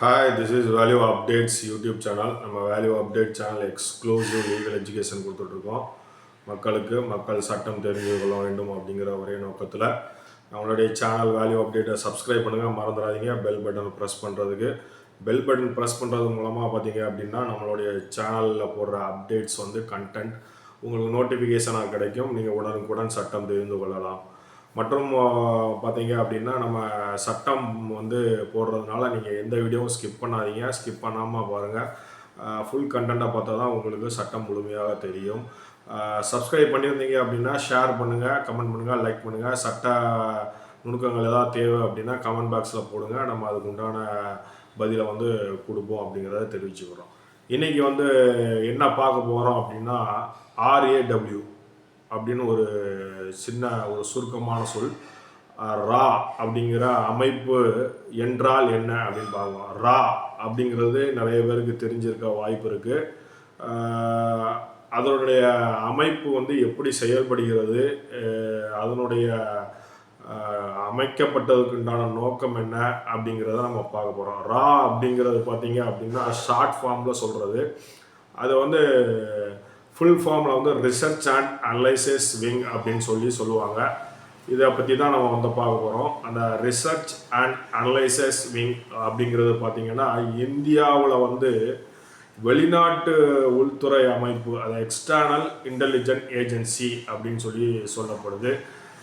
Hi this is value updates YouTube channel நம்ம value update channel exclusive legal education கொடுத்துட்ருக்கோம். மக்களுக்கு மக்கள் சட்டம் தெரிந்து கொள்ள வேண்டும் அப்படிங்கிற ஒரே நோக்கத்தில் நம்மளுடைய சேனல் வேல்யூ அப்டேட்டை சப்ஸ்கிரைப் பண்ணுங்கள் மறந்துடாதீங்க. பெல் பட்டன் ப்ரெஸ் பண்ணுறதுக்கு பெல் பட்டன் ப்ரெஸ் பண்ணுறது மூலமாக பார்த்தீங்க அப்படின்னா நம்மளுடைய சேனலில் போடுற அப்டேட்ஸ் வந்து கண்டென்ட் உங்களுக்கு நோட்டிஃபிகேஷனாக கிடைக்கும். நீங்கள் உடனுக்குடன் சட்டம் தெரிந்து கொள்ளலாம். மற்றும் பார்த்தீங்க அப்படின்னா நம்ம சட்டம் வந்து போடுறதுனால நீங்கள் எந்த வீடியோவும் ஸ்கிப் பண்ணாதீங்க. ஸ்கிப் பண்ணாமல் பாருங்கள் ஃபுல் கண்டென்ட்டாக பார்த்தா தான் உங்களுக்கு சட்டம் முழுமையாக தெரியும். சப்ஸ்கிரைப் பண்ணியிருந்தீங்க அப்படின்னா ஷேர் பண்ணுங்கள் கமெண்ட் பண்ணுங்கள் லைக் பண்ணுங்கள் சட்ட நுணுக்கங்கள் ஏதாவது தேவை அப்படின்னா கமெண்ட் பாக்ஸில் போடுங்க. நம்ம அதுக்கு உண்டான பதிலை வந்து கொடுப்போம் அப்படிங்கிறத தெரிவிச்சுக்கிறோம். இன்றைக்கி வந்து என்ன பார்க்க போகிறோம் அப்படின்னா ஆர்ஏடபிள்யூ அப்படின்னு ஒரு சின்ன ஒரு சுருக்கமான சொல். ரா அப்படிங்கிற அமைப்பு என்றால் என்ன அப்படின்னு பார்க்கலாம். ரா அப்படிங்கிறது நிறைய பேருக்கு தெரிஞ்சிருக்க வாய்ப்பு இருக்குது அதனுடைய அமைப்பு வந்து எப்படி செயல்படுகிறது? அதனுடைய அமைக்கப்பட்டதுக்குண்டான நோக்கம் என்ன அப்படிங்கிறத நம்ம பார்க்க போகிறோம் ரா அப்படிங்கிறது பார்த்தீங்க அப்படின்னா ஷார்ட் ஃபார்மில் சொல்கிறது அது வந்து ஃபுல் ஃபார்மில் வந்து ரிசர்ச் அண்ட் அனலைசிஸ் விங் அப்படின்னு சொல்லி சொல்லுவாங்க. இதை பற்றி தான் நம்ம வந்து பார்க்க போகிறோம் அந்த ரிசர்ச் அண்ட் அனலைசிஸ் விங் அப்படிங்கிறது பார்த்தீங்கன்னா இந்தியாவில் வந்து வெளிநாட்டு உள்துறை அமைப்பு அதாவது எக்ஸ்டர்னல் இன்டெலிஜென்ட் ஏஜென்சி அப்படின்னு சொல்லி சொல்லப்படுது.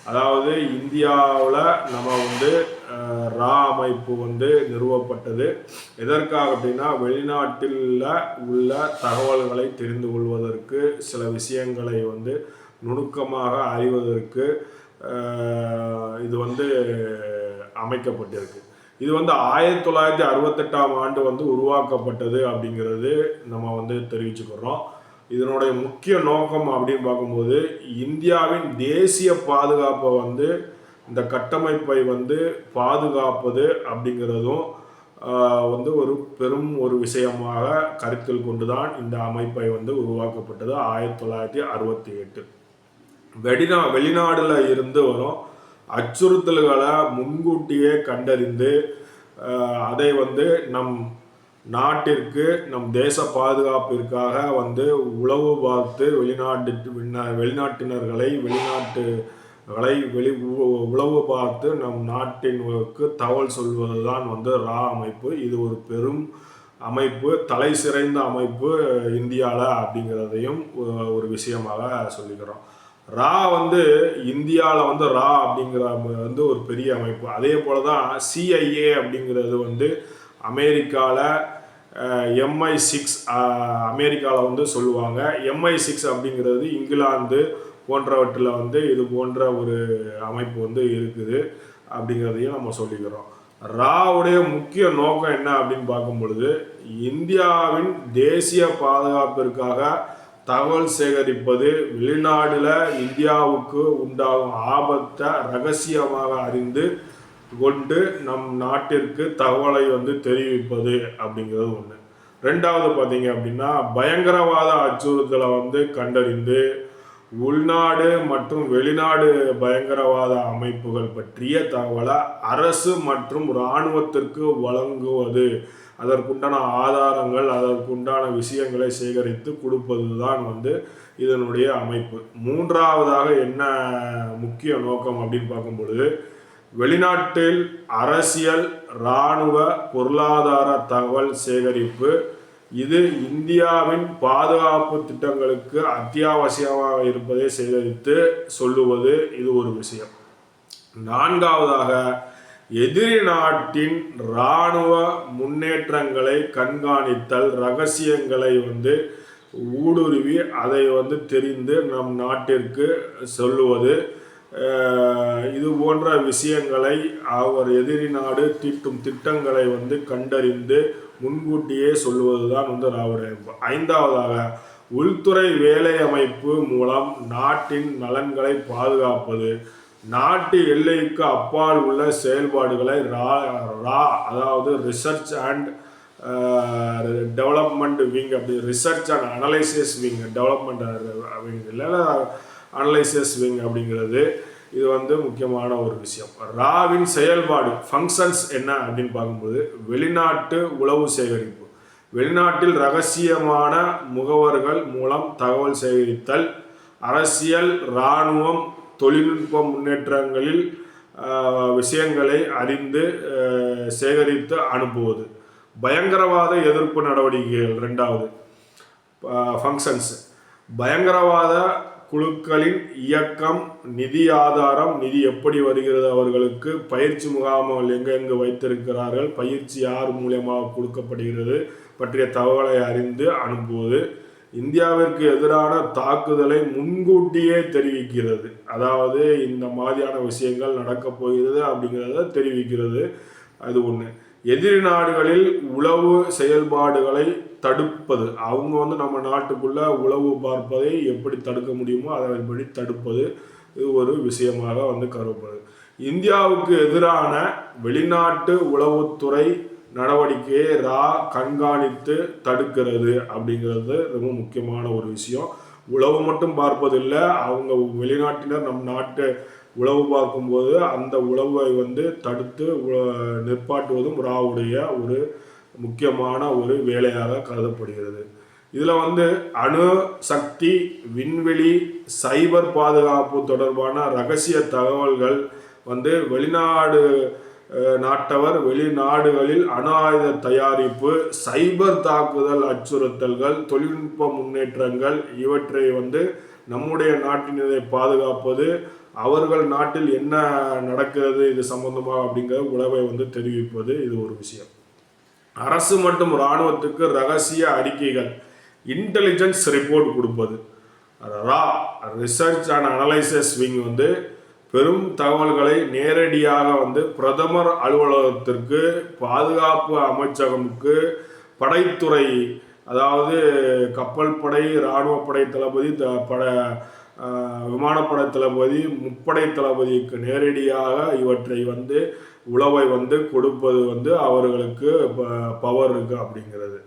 அதாவது இந்தியாவில் நம்ம வந்து ரா அமைப்பு வந்து நிறுவப்பட்டது. எதற்காக அப்படின்னா வெளிநாட்டில் உள்ள தகவல்களை தெரிந்து கொள்வதற்கு சில விஷயங்களை வந்து நுணுக்கமாக அறிவதற்கு இது வந்து அமைக்கப்பட்டிருக்கு. இது வந்து ஆயிரத்தி தொள்ளாயிரத்தி அறுபத்தெட்டாம் ஆண்டு வந்து உருவாக்கப்பட்டது அப்படிங்கிறது நம்ம வந்து தெரிவிச்சுக்கிறோம். இதனுடைய முக்கிய நோக்கம் அப்படின்னு பார்க்கும்போது இந்தியாவின் தேசிய பாதுகாப்பை வந்து இந்த கட்டமைப்பை வந்து பாதுகாப்பது அப்படிங்கிறதும் வந்து ஒரு பெரும் ஒரு விஷயமாக கருத்தில் கொண்டுதான் இந்த அமைப்பை வந்து உருவாக்கப்பட்டது. ஆயிரத்தி தொள்ளாயிரத்தி அறுபத்தி எட்டு. வெளிநா வெளிநாடுல இருந்து வரும் அச்சுறுத்தல்களை முன்கூட்டியே கண்டறிந்து அதை வந்து நம் நாட்டிற்கு நம் தேச பாதுகாப்பிற்காக வந்து உளவு பார்த்து வெளிநாட்டு வெளிநாட்டினர்களை வெளிநாட்டுகளை வெளி உளவு பார்த்து நம் நாட்டினுக்கு தகவல் சொல்வதுதான் வந்து ரா அமைப்பு. இது ஒரு பெரும் அமைப்பு தலை சிறைந்த அமைப்பு இந்தியாவில் அப்படிங்கிறதையும் ஒரு விஷயமாக சொல்லிக்கிறோம். ரா வந்து இந்தியாவில் வந்து ரா அப்படிங்கிற வந்து ஒரு பெரிய அமைப்பு. அதே போல தான் சிஐஏ அப்படிங்கிறது வந்து அமெரிக்காவில் எம்ஐ சிக்ஸ் அமெரிக்காவில் வந்து சொல்லுவாங்க. எம்ஐ சிக்ஸ் அப்படிங்கிறது இங்கிலாந்து போன்றவற்றில் வந்து இது போன்ற ஒரு அமைப்பு வந்து இருக்குது அப்படிங்கிறதையும் நம்ம சொல்லிக்கிறோம். ராவுடைய முக்கிய நோக்கம் என்ன அப்படின்னு பார்க்கும் பொழுது இந்தியாவின் தேசிய பாதுகாப்பிற்காக தகவல் சேகரிப்பது வெளிநாடுல இந்தியாவுக்கு உண்டாகும் ஆபத்தை ரகசியமாக அறிந்து கொண்டு நம் நாட்டிற்கு தகவலை வந்து தெரிவிப்பது அப்படிங்கிறது ஒன்று ரெண்டாவது பார்த்தீங்க அப்படின்னா பயங்கரவாத அச்சுறுத்தலை வந்து கண்டறிந்து உள்நாடு மற்றும் வெளிநாடு பயங்கரவாத அமைப்புகள் பற்றிய தகவலை அரசு மற்றும் இராணுவத்திற்கு வழங்குவது. அதற்குண்டான ஆதாரங்கள் அதற்குண்டான விஷயங்களை சேகரித்து கொடுப்பது தான் வந்து இதனுடைய அமைப்பு. மூன்றாவதாக என்ன முக்கிய நோக்கம் அப்படின்னு பார்க்கும் பொழுது வெளிநாட்டில் அரசியல் இராணுவ பொருளாதார தகவல் சேகரிப்பு இது இந்தியாவின் பாதுகாப்பு திட்டங்களுக்கு அத்தியாவசியமாக இருப்பதை சேகரித்து சொல்லுவது இது ஒரு விஷயம். நான்காவதாக எதிரி நாட்டின் இராணுவ முன்னேற்றங்களை கண்காணித்தல் ரகசியங்களை வந்து ஊடுருவி அதை வந்து தெரிந்து நம் நாட்டிற்கு சொல்லுவது இது போன்ற விஷயங்களை அவர் எதிரி நாடு தீட்டும் திட்டங்களை வந்து கண்டறிந்து முன்கூட்டியே சொல்லுவதுதான் வந்து ராவுடைய ஐந்தாவதாக உள்துறை வேலை அமைப்பு மூலம் நாட்டின் நலன்களை பாதுகாப்பது. நாட்டு எல்லைக்கு அப்பால் உள்ள செயல்பாடுகளை ரா ரா அதாவது ரிசர்ச் அண்ட் டெவலப்மெண்ட் விங் அப்படி research and analysis wing development wing இல்லை அனலைசஸ் விங் அப்படிங்கிறது இது வந்து முக்கியமான ஒரு விஷயம். ராவின் செயல்பாடு ஃபங்க்ஷன்ஸ் என்ன அப்படின்னு பார்க்கும்போது வெளிநாட்டு உளவு சேகரிப்பு. வெளிநாட்டில் ரகசியமான முகவர்கள் மூலம் தகவல் சேகரித்தல் அரசியல் இராணுவம் தொழில்நுட்ப முன்னேற்றங்களில் விஷயங்களை அறிந்து சேகரித்து அனுப்புவது. பயங்கரவாத எதிர்ப்பு நடவடிக்கைகள் ரெண்டாவது ஃபங்க்ஷன்ஸ் பயங்கரவாத குழுக்களின் இயக்கம் நிதி ஆதாரம் நிதி எப்படி வருகிறது அவர்களுக்கு பயிற்சி முகாம்கள் எங்கெங்கு வைத்திருக்கிறார்கள் பயிற்சி யார் மூலியமாக கொடுக்கப்படுகிறது பற்றிய தகவலை அறிந்து அனுப்புவது இந்தியாவிற்கு எதிரான தாக்குதலை முன்கூட்டியே தெரிவிக்கிறது. அதாவது இந்த மாதிரியான விஷயங்கள் நடக்கப் போகிறது அப்படிங்கிறத தெரிவிக்கிறது. அது ஒன்று எதிரி நாடுகளில் உளவு செயல்பாடுகளை தடுப்பது. அவங்க வந்து நம்ம நாட்டுக்குள்ளே உளவு பார்ப்பதை எப்படி தடுக்க முடியுமோ அதன்படி தடுப்பது இது ஒரு விஷயமாக வந்து கருதப்படுது. இந்தியாவுக்கு எதிரான வெளிநாட்டு உளவுத்துறை நடவடிக்கையை ரா கண்காணித்து தடுக்கிறது அப்படிங்கிறது ரொம்ப முக்கியமான ஒரு விஷயம். உளவு மட்டும் பார்ப்பதில்லை அவங்க வெளிநாட்டினர் நம் நாட்டு உளவு பார்க்கும்போது அந்த உளவை வந்து தடுத்து உ- நிற்பாட்டுவதும் ராவுடைய ஒரு முக்கியமான ஒரு வேலையாக கருதப்படுகிறது. இதில் வந்து அணு சக்தி விண்வெளி சைபர் பாதுகாப்பு தொடர்பான ரகசிய தகவல்கள் வந்து வெளிநாடு நாட்டவர் வெளிநாடுகளில் அணு ஆயுத தயாரிப்பு சைபர் தாக்குதல் அச்சுறுத்தல்கள் தொழில்நுட்ப முன்னேற்றங்கள் இவற்றை வந்து நம்முடைய நாட்டினரை பாதுகாப்பது அவர்கள் நாட்டில் என்ன நடக்கிறது இது சம்பந்தமாக அப்படிங்கிற உழவை வந்து தெரிவிப்பது இது ஒரு விஷயம். அரசு மற்றும் இராணுவத்துக்கு ரகசிய அறிக்கைகள் இன்டெலிஜென்ஸ் ரிப்போர்ட் கொடுப்பது. ரா ரிசர்ச் அண்ட் அனலைசஸ் விங் வந்து பெரும் தகவல்களை நேரடியாக வந்து பிரதமர் அலுவலகத்திற்கு பாதுகாப்பு அமைச்சகமுக்கு படைத்துறை அதாவது கப்பல் படை இராணுவப்படை தளபதி த- பட விமானப்படை தளபதி முப்படை தளபதிக்கு நேரடியாக இவற்றை வந்து உழவை வந்து கொடுப்பது வந்து அவர்களுக்கு பவர் இருக்கு அப்படிங்கிறது.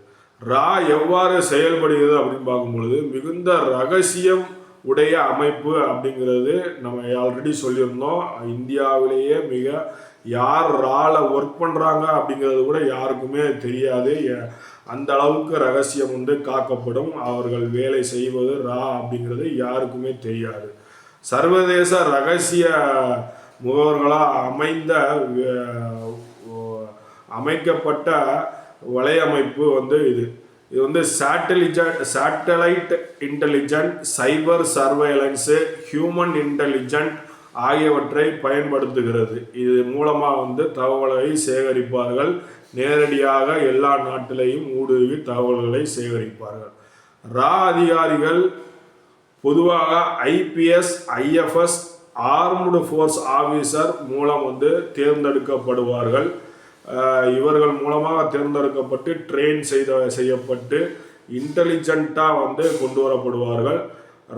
ரா எவ்வாறு செயல்படுகிறது அப்படின்னு பார்க்கும்பொழுது மிகுந்த ரகசியம் உடைய அமைப்பு அப்படிங்கிறது நம்ம ஆல்ரெடி சொல்லியிருந்தோம். இந்தியாவிலேயே மிக யார் ரால ஒர்க் பண்ணுறாங்க அப்படிங்கிறது கூட யாருக்குமே தெரியாது. எ- அந்த அளவுக்கு ரகசியம் வந்து காக்கப்படும். அவர்கள் வேலை செய்வது ரா அப்படிங்கிறது யாருக்குமே தெரியாது. சர்வதேச ரகசிய முகவர்களாக அமைந்த அமைக்கப்பட்ட வலையமைப்பு வந்து இது. இது வந்து சேட்டலிஜென்ட் satellite intelligent cyber surveillance human intelligent ஆகியவற்றை பயன்படுத்துகிறது. இது மூலமாக வந்து தகவலை சேகரிப்பார்கள். நேரடியாக எல்லா நாட்டிலையும் ஊடுருவி தகவல்களை சேகரிப்பார்கள். ரா அதிகாரிகள் பொதுவாக IPS IFS armed force officer மூலம் வந்து தேர்ந்தெடுக்கப்படுவார்கள். இவர்கள் மூலமாக தேர்ந்தெடுக்கப்பட்டு ட்ரெயின் செய்த செய்யப்பட்டு இன்டெலிஜென்ட்டாக வந்து கொண்டு வரப்படுவார்கள்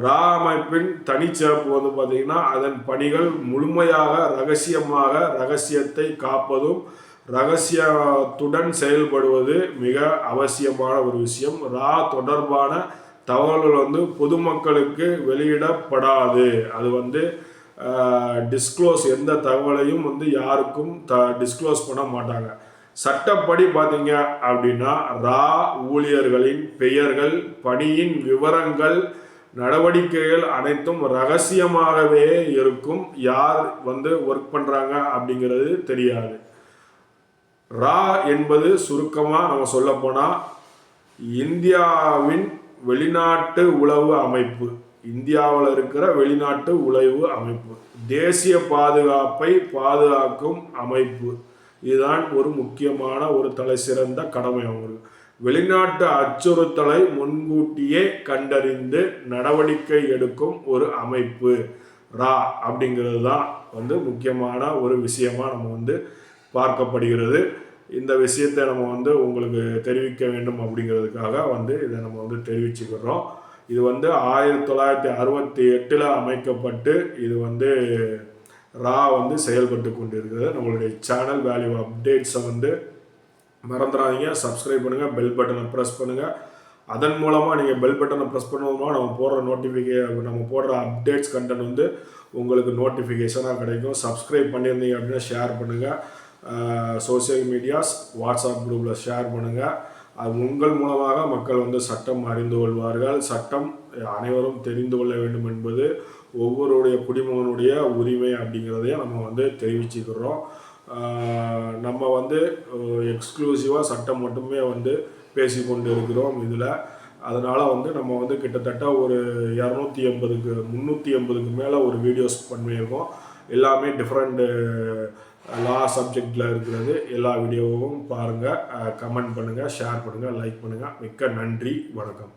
ரா அமைப்பின் தனிச்சிறப்பு வந்து பார்த்திங்கன்னா அதன் பணிகள் முழுமையாக ரகசியமாக ரகசியத்தை காப்பதும் ரகசியத்துடன் செயல்படுவது மிக அவசியமான ஒரு விஷயம். ரா தொடர்பான தகவல்கள் வந்து பொதுமக்களுக்கு வெளியிடப்படாது. அது வந்து டிஸ்க்ளோஸ் எந்த தகவலையும் வந்து யாருக்கும் த டிஸ்க்ளோஸ் பண்ண மாட்டாங்க. சட்டப்படி பார்த்தீங்க அப்படின்னா ரா ஊழியர்களின் பெயர்கள் பணியின் விவரங்கள் நடவடிக்கைகள் அனைத்தும் ரகசியமாகவே இருக்கும். யார் வந்து ஒர்க் பண்ணுறாங்க அப்படிங்கிறது தெரியாது. ரா என்பது சுருக்கமாக நம்ம சொல்லப்போனால் இந்தியாவின் வெளிநாட்டு உளவு அமைப்பு. இந்தியாவில் இருக்கிற வெளிநாட்டு உழைவு அமைப்பு. தேசிய பாதுகாப்பை பாதுகாக்கும் அமைப்பு. இதுதான் ஒரு முக்கியமான ஒரு தலை சிறந்த கடமை அவங்களுக்கு. வெளிநாட்டு அச்சுறுத்தலை முன்கூட்டியே கண்டறிந்து நடவடிக்கை எடுக்கும் ஒரு அமைப்பு. ரா அப்படிங்கிறது தான் வந்து முக்கியமான ஒரு விஷயமா நம்ம வந்து பார்க்கப்படுகிறது. இந்த விஷயத்தை நம்ம வந்து உங்களுக்கு தெரிவிக்க வேண்டும் அப்படிங்கிறதுக்காக வந்து இதை நம்ம வந்து தெரிவிச்சுக்கிறோம். இது வந்து ஆயிரத்தி தொள்ளாயிரத்தி அறுபத்தி எட்டில் அமைக்கப்பட்டு இது வந்து ரா வந்து செயல்பட்டு கொண்டிருக்கிறது. நம்மளுடைய சேனல் வேல்யூ அப்டேட்ஸை வந்து மறந்துடாதீங்க. சப்ஸ்கிரைப் பண்ணுங்கள் பெல் பட்டனை ப்ரெஸ் பண்ணுங்கள் அதன் மூலமாக நீங்கள் பெல் பட்டனை ப்ரெஸ் பண்ணுவோமா நம்ம போடுற நோட்டிஃபிகே நம்ம போடுற அப்டேட்ஸ் கண்டென்ட் வந்து உங்களுக்கு நோட்டிஃபிகேஷனாக கிடைக்கும். சப்ஸ்கிரைப் பண்ணியிருந்தீங்க அப்படின்னா ஷேர் பண்ணுங்கள் சோஷியல் மீடியாஸ் வாட்ஸ்அப் குரூப்பில் ஷேர் பண்ணுங்கள் அது உங்கள் மூலமாக மக்கள் வந்து சட்டம் அறிந்து கொள்வார்கள். சட்டம் அனைவரும் தெரிந்து கொள்ள வேண்டும் என்பது ஒவ்வொருடைய குடிமகனுடைய உரிமை அப்படிங்கிறதையும் நம்ம வந்து தெரிவிச்சுக்கிறோம். நம்ம வந்து எக்ஸ்க்ளூசிவாக சட்டம் மட்டுமே வந்து பேசிக்கொண்டு இருக்கிறோம் இதில். அதனால் வந்து நம்ம வந்து கிட்டத்தட்ட ஒரு இரநூத்தி எண்பதுக்கு முந்நூற்றி எண்பதுக்கு மேலே ஒரு வீடியோஸ் பண்ணியிருக்கோம். எல்லாமே டிஃப்ரெண்ட்டு லா சப்ஜெக்டில் இருக்கிறது எல்லா வீடியோவும் பாருங்கள் கமெண்ட் பண்ணுங்கள் ஷேர் பண்ணுங்கள் லைக் பண்ணுங்கள் மிக்க நன்றி வணக்கம்.